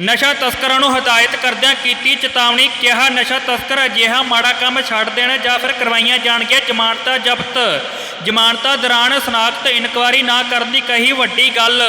ਨਸ਼ਾ ਤਸਕਰਾਂ ਨੂੰ ਹਦਾਇਤ ਕਰਦਿਆਂ ਕੀਤੀ ਚੇਤਾਵਨੀ, ਕਿਹਾ ਨਸ਼ਾ ਤਸਕਰ ਅਜਿਹਾ ਮਾੜਾ ਕੰਮ ਛੱਡ ਦੇਣ ਜਾਂ ਫਿਰ ਕਰਵਾਈਆਂ ਜਾਣਗੀਆਂ। ਜ਼ਮਾਨਤਾਂ ਜ਼ਬਤ। ਜ਼ਮਾਨਤਾਂ ਦੌਰਾਨ ਸਨਾਖਤ ਇਨਕੁਆਰੀ ਨਾ ਕਰਨ ਦੀ ਕਹੀ ਵੱਡੀ ਗੱਲ।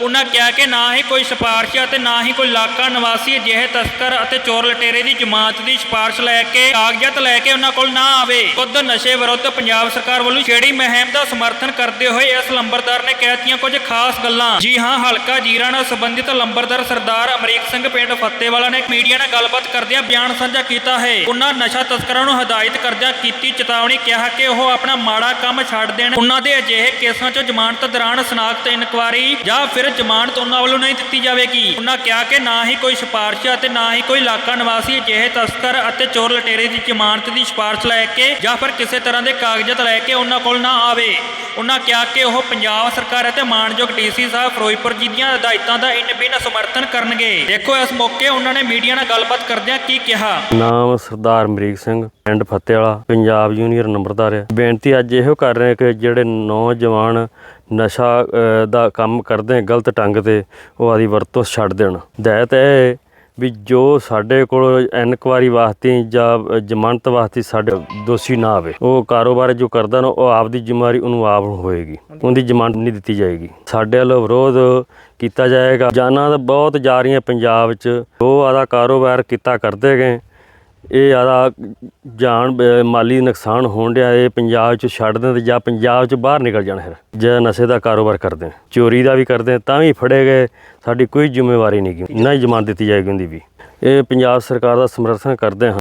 ਉਹਨਾਂ ਕਿਹਾ ਕਿ ਨਾ ਹੀ ਕੋਈ ਸਿਫਾਰਿਸ਼ ਅਤੇ ਨਾ ਹੀ ਕੋਈ ਇਲਾਕਾ ਨਿਵਾਸੀ ਅਜਿਹੇ ਤਸਕਰ ਅਤੇ ਚੋਰ ਲਟੇਰੇ ਦੀ ਜਮਾਤ ਦੀ ਸਿਫਾਰਿਸ਼ ਲੈ ਕੇ ਕਾਗਜ਼ਾਤ ਲੈ ਕੇ ਉਹਨਾਂ ਕੋਲ ਨਾ ਆਵੇ। ਖੁਦ ਨਸ਼ੇ ਵਿਰੁੱਧ ਪੰਜਾਬ ਸਰਕਾਰ ਵੱਲੋਂ ਛੇੜੀ ਮੁਹਿੰਮ ਦਾ ਸਮਰਥਨ ਕਰਦੇ ਹੋਏ ਇਸ ਲੰਬਰਦਾਰ ਨੇ ਕਹਿਤੀਆਂ ਕੁਝ ਖਾਸ ਗੱਲਾਂ। ਜੀ ਹਾਂ, ਹਲਕਾ ਜੀਰਾ ਨਾਲ ਸੰਬੰਧਿਤ ਲੰਬਰਦਾਰ ਸਰਦਾਰ ਅਮਰੀਕ ਸਿੰਘ ਪਿੰਡ ਫੱਤੇਵਾਲਾ ਨੇ ਮੀਡੀਆ ਨਾਲ ਗੱਲਬਾਤ ਕਰਦਿਆਂ ਬਿਆਨ ਸਾਂਝਾ ਕੀਤਾ ਹੈ। ਉਹਨਾਂ ਨਸ਼ਾ ਤਸਕਰਾਂ ਨੂੰ ਹਦਾਇਤ ਕਰਦਿਆਂ ਕੀਤੀ ਚੇਤਾਵਨੀ ਕਿਹਾ ਕਿ ਉਹ ਆਪਣਾ ਮਾੜਾ ਕੰਮ ਛੱਡ ਦੇਣ। ਉਹਨਾਂ ਦੇ ਅਜਿਹੇ ਕੇਸਾਂ 'ਚ ਜ਼ਮਾਨਤ ਦੌਰਾਨ ਸਨਾਖਤ ਇਨਕੁਆਰੀ ਜਾਂ ਫਿਰ ਜ਼ਮਾਨਤ ਉਹਨਾਂ ਵੱਲੋਂ ਨਹੀਂ ਦਿੱਤੀ ਜਾਵੇਗੀ। ਉਹਨਾਂ ਕਿਹਾ ਕਿ ਨਾ ਹੀ ਕੋਈ ਸਿਫਾਰਿਸ਼ ਅਤੇ ਨਾ ਹੀ ਕੋਈ ਇਲਾਕਾ ਨਿਵਾਸੀ ਅਜਿਹੇ ਤਸਕਰ ਅਤੇ ਚੋਰ ਲਟੇਰੇ ਦੀ ਜ਼ਮਾਨਤ ਦੀ ਸਿਫਾਰਿਸ਼ ਲੈ ਕੇ ਜਾਂ ਫਿਰ ਕਿਸੇ ਤਰ੍ਹਾਂ ਦੇ ਕਾਗਜ਼ਾਤ ਲੈ ਕੇ ਉਹਨਾਂ ਕੋਲ ਨਾ ਆਵੇ। ਉਹਨਾਂ ਕਿਹਾ ਕਿ ਉਹ ਪੰਜਾਬ ਸਰਕਾਰ ਅਤੇ ਮਾਨਯੋਗ ਡੀਸੀ ਸਾਹਿਬ ਫਿਰੋਜ਼ਪੁਰ ਜੀ ਦੀਆਂ ਹਦਾਇਤਾਂ ਦਾ ਇਨ ਸਮਰਥਨ ਕਰਨਗੇ। ਦੇਖੋ, ਇਸ ਮੌਕੇ ਉਹਨਾਂ ਨੇ ਮੀਡੀਆ ਨਾਲ ਗੱਲਬਾਤ ਕਰਦਿਆਂ ਕੀ ਕਿਹਾ? ਨਾਮ ਸਰਦਾਰ ਅਮਰੀਕ ਸਿੰਘ, ਪਿੰਡ ਫਤਿਆਲਾ, ਪੰਜਾਬ ਜੂਨੀਅਰ ਨੰਬਰਦਾਰ ਹੈ ਬੇਨਤੀ ਅੱਜ ਇਹੋ ਕਰ ਰਹੇ ਕਿ ਜਿਹੜੇ ਨੌਜਵਾਨ ਨਸ਼ਾ ਦਾ ਕੰਮ ਕਰਦੇ, ਗਲਤ ਢੰਗ ਤੇ ਉਹ ਆਦੀ ਵਰਤੋਂ ਛੱਡ ਦੇਣ। ਹਦਾਇਤ ਇਹ ਹੈ ਵੀ ਜੋ ਸਾਡੇ ਕੋਲ ਇਨਕੁਆਰੀ ਵਾਸਤੇ ਜਾਂ ਜ਼ਮਾਨਤ ਵਾਸਤੇ ਸਾਡੇ ਦੋਸ਼ੀ ਨਾ ਆਵੇ, ਉਹ ਕਾਰੋਬਾਰ ਜੋ ਕਰਦਾ ਨਾ, ਉਹ ਆਪ ਦੀ ਜ਼ਿੰਮੇਵਾਰੀ ਉਹਨੂੰ ਆਪ ਹੋਏਗੀ। ਉਹਦੀ ਜ਼ਮਾਨਤ ਨਹੀਂ ਦਿੱਤੀ ਜਾਏਗੀ। ਸਾਡੇ ਵੱਲੋਂ ਵਿਰੋਧ ਕੀਤਾ ਜਾਏਗਾ। ਜਾਨਾਂ ਤਾਂ ਬਹੁਤ ਜਾ ਰਹੀਆਂ ਪੰਜਾਬ 'ਚ। ਉਹ ਆਦਾ ਕਾਰੋਬਾਰ ਕੀਤਾ ਕਰਦੇ ਗਏ। ਇਹ ਆਦਾ ਜਾਨ ਮਾਲੀ ਨੁਕਸਾਨ ਹੋਣ ਡਿਆ, ਇਹ ਪੰਜਾਬ 'ਚ ਛੱਡ ਦੇਣ ਜਾਂ ਪੰਜਾਬ 'ਚ ਬਾਹਰ ਨਿਕਲ ਜਾਣ ਫਿਰ। ਜੇ ਨਸ਼ੇ ਦਾ ਕਾਰੋਬਾਰ ਕਰਦੇ ਚੋਰੀ ਦਾ ਵੀ ਕਰਦੇ ਤਾਂ ਵੀ ਫੜੇ ਗਏ, ਸਾਡੀ ਕੋਈ ਜ਼ਿੰਮੇਵਾਰੀ ਨਹੀਂ ਗੀ, ਨਾ ਹੀ ਜ਼ਮਾਨਤ ਦਿੱਤੀ ਜਾਏਗੀ ਉਹਦੀ ਵੀ। ਇਹ ਪੰਜਾਬ ਸਰਕਾਰ ਦਾ ਸਮਰਥਨ ਕਰਦੇ ਹਾਂ।